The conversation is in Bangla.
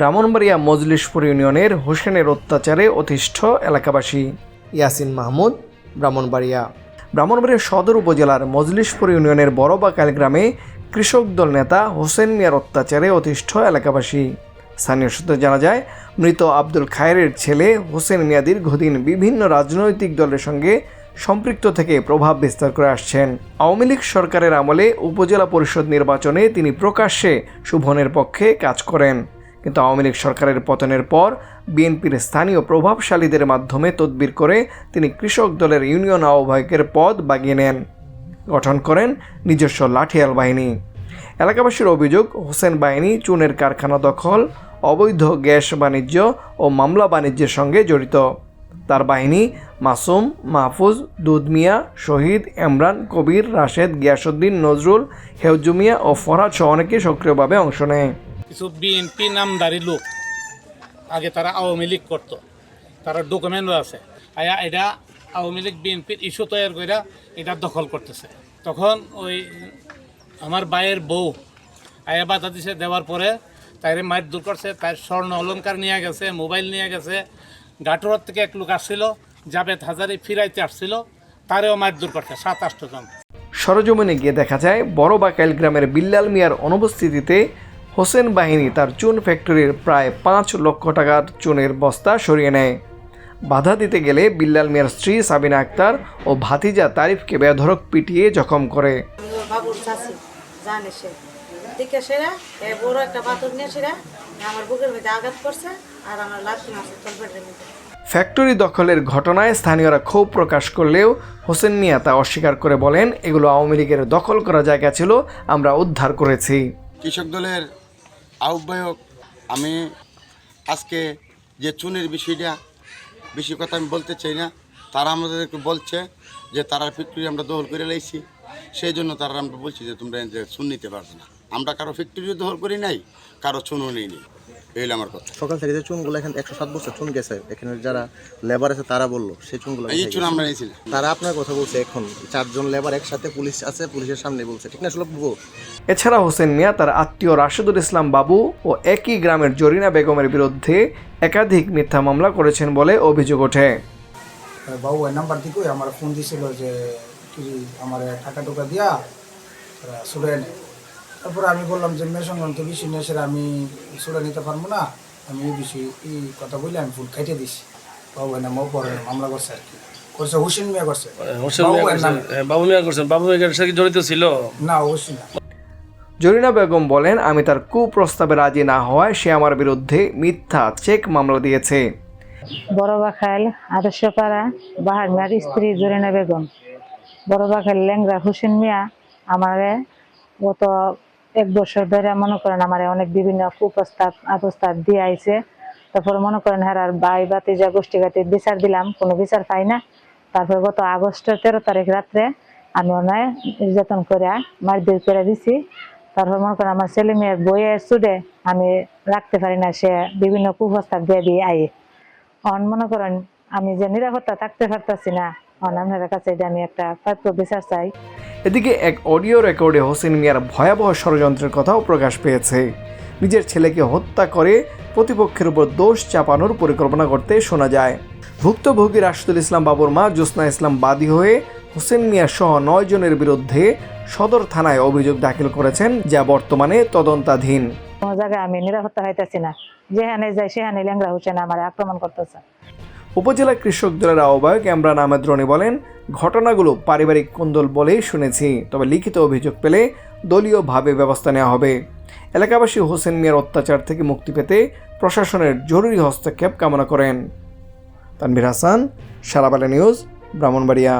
ব্রাহ্মণবাড়িয়া মজলিশপুর ইউনিয়নের হোসেনের অত্যাচারে অতিষ্ঠ এলাকাবাসী। ইয়াসিন মাহমুদ ব্রাহ্মণবাড়িয়া ব্রাহ্মণবাড়িয়া সদর উপজেলার মজলিশপুর ইউনিয়নের বড়বাকাল গ্রামে কৃষক দল নেতা হোসেন মিয়ার অত্যাচারে অতিষ্ঠ এলাকাবাসী। স্থানীয় সূত্রে জানা যায় মৃত আব্দুল খায়েরের ছেলে হোসেন মিয়া দীর্ঘদিন বিভিন্ন রাজনৈতিক দলের সঙ্গে সম্পৃক্ত থেকে প্রভাব বিস্তার করে আসছেন। আওয়ামী লীগ সরকারের আমলে উপজেলা পরিষদ নির্বাচনে তিনি প্রকাশ্যে শুভনের পক্ষে কাজ করেন। কিন্তু আওয়ামী লীগ সরকারের পতনের পর বিএনপির স্থানীয় প্রভাবশালীদের মাধ্যমে তদবির করে তিনি কৃষক দলের ইউনিয়ন আহ্বায়কের পদ বাগিয়ে নেন। গঠন করেন নিজস্ব লাঠিয়াল বাহিনী। এলাকাবাসীর অভিযোগ, হোসেন বাহিনী চুনের কারখানা দখল, অবৈধ গ্যাস বাণিজ্য ও মামলা বাণিজ্যের সঙ্গে জড়িত। তার বাহিনী মাসুম, মাহফুজ দুধমিয়া শহীদ এমরান কবির, রাশেদ গিয়াসুদ্দিন নজরুল হেউজুমিয়া ও ফরাজ সহ অনেকে সক্রিয়ভাবে অংশ নেয়। কিছু বিএনপি নামদারি লোক আগে তারা আওয়ামী লীগ করতো। তারা ডকুমেন্টও আছে। আয়া, এটা আওয়ামী লীগ বিএনপির ইস্যু তৈরি করে এটা দখল করতেছে। তখন ওই আমার ভাইয়ের বউ আয়া বাধা দিছে, দেওয়ার পরে তাইরে মায়ের দূর করছে তার স্বর্ণ অলঙ্কার নিয়ে গেছে, মোবাইল নিয়ে গেছে। গাটোয়ার থেকে এক লোক আসছিল, জাবেদ হাজারি ফিরাইতে আসছিল, তারেও মায়ের দূর করছে, সাত আটশো জন সরজমিনে গিয়ে দেখা যায়, বড় বাকাইল গ্রামের বিল্লাল মিয়ার অনুপস্থিতিতে হোসেন বাহিনী তার চুন ফ্যাক্টরির প্রায় পাঁচ লক্ষ টাকার চুনের বস্তা সরিয়ে নেয়। বাধা দিতে গেলে বিল্লাল মিয়ার স্ত্রী সাবিনা আক্তার ও ভাতিজা তারিফকে বেধরক পিটিয়ে জখম করে। আমিও বাবুর চাষি জানে সে। দিকে সেরা বড় একটা পাথর নিয়ে সেরা। আমার বুকের মধ্যে আঘাত করছে আর আমার লাথি মারছে তলপেটের মধ্যে। ফ্যাক্টরি দখলের ঘটনায় স্থানীয়রা ক্ষোভ প্রকাশ করলেও হোসেন মিয়া তা অস্বীকার করে বলেন এগুলো আওয়ামী লীগের দখল করা জায়গা ছিল আমরা উদ্ধার করেছি। কৃষক দলের আহ্বায়ক, আমি আজকে যে চুনের বিষয়টা বেশি কথা আমি বলতে চাই না, তারা আমাদেরকে বলছে যে তারা ফ্যাক্টরি আমরা দখল করে লাইছি। সেই জন্য তারা আমরা বলছি যে তোমরা চুন নিতে পারছ না। আমরা কারও ফ্যাক্টরিও দখল করি নাই, কারও চুনও নিই নি। এই আমার কথা। সকাল থেকে যে চুনগুলো এখানে একশো সাত বছর চুন গেছে এখানে যারা লেবার আছে তারা বলল সেই চুনগুলো এই চুন আমরা নিয়েছি না তারা আপনার কথা বলছে এখন চারজন লেবার একসাথে পুলিশ আছে পুলিশের সামনে বলছে ঠিক না আসলে এছাড়া হোসেন মিয়া তার আত্মীয় রাশেদুল ইসলাম বাবু ও একই গ্রামের জরিনা বেগমের বিরুদ্ধে একাধিক মিথ্যা মামলা করেছেন বলে অভিযোগ ওঠে। বাবু নাম্বার থেকে আমার ফোন দিছিল যে কি আমার টাকা টুকা দিয়া সুরে তারপরে আমি বললাম যে মেয়ে সংক্রান্ত বিষয় নিয়ে সেটা আমি সুরে নিতে পারব না। আমি এই বিষয় এই কথা বলে আমি ফুল খাইতে দিছি। বাবু এর নাম পরে মামলা করছে আর কি। করছে হুসেন মিয়া করছে। হোসেন বাবু মিয়া করছেন হ্যাঁ, বাবু মিয়া করছেন বাবু মিয়ার সাথে কি জড়িত ছিল? না অবশ্যই না। জরিনা বেগম বলেন আমি তার কুপ্রস্তাবে রাজি না হওয়ায় সে আমার বিরুদ্ধে মিথ্যা চেক মামলা দিয়েছে। বড় বাখাল আদর্শপাড়া বাহার মিয়ার স্ত্রী জরিনা বেগম। বড় বাখাল ল্যাংরা হুসেন মিয়া আমারে গত এক বছর ধরে মনে করেন আমার অনেক বিভিন্ন কুপ্রস্তাব, আপ্রস্তাব দিয়ে আইছে তারপরে মনে করেন হেরার বাই বাতিজা গোষ্ঠী গাতি বিচার দিলাম, কোনো বিচার পাই না। তারপর গত আগস্টের তেরো তারিখ রাত্রে আমি ওনায় নির্যাতন করে মারধর করে দিছি। তারপর মনে করেন, আমার ছেলে মেয়ের বইয়ের সুদে আমি রাখতে পারি না, সে বিভিন্ন কুপ্রস্তাব দিয়ে দিয়ে আই অন মনে করেন, আমি যে নিরাপত্তা থাকতে পারতাছি না আপনার কাছে এটা আমি একটা প্রাপ্য বিচার চাই। এদিকে এক অডিও রেকর্ডে হোসেন মিয়ার ভয়াবহ ষড়যন্ত্রের কথাও প্রকাশ পেয়েছে। নিজের ছেলেকে হত্যা করে প্রতিপক্ষের উপর দোষ চাপানোর পরিকল্পনা করতে শোনা যায়। ভুক্তভোগী রাশিদুল ইসলাম বাবুর মা জ্যোৎস্না ইসলাম বাদী হয়ে হোসেন মিয়া সহ নয় জনের বিরুদ্ধে সদর থানায় অভিযোগ দাখিল করেছেন যা বর্তমানে তদন্তাধীন। কোনো জায়গায় আমি নিরাপত্তা হইতেছি না। যেখানে যাই সেখানে ল্যাংরা হোসেন আমার আক্রমণ করতেছে। উপজেলা কৃষক দলের আহ্বায়ক এমরান আহমেদ রনি বলেন, ঘটনাগুলো পারিবারিক কোন্দল বলেই শুনেছি, তবে লিখিত অভিযোগ পেলে দলীয়ভাবে ব্যবস্থা নেওয়া হবে। এলাকাবাসী হোসেন মিয়ার অত্যাচার থেকে মুক্তি পেতে প্রশাসনের জরুরি হস্তক্ষেপ কামনা করেন। তানভীর হাসান, সারাবালা নিউজ, ব্রাহ্মণবাড়িয়া।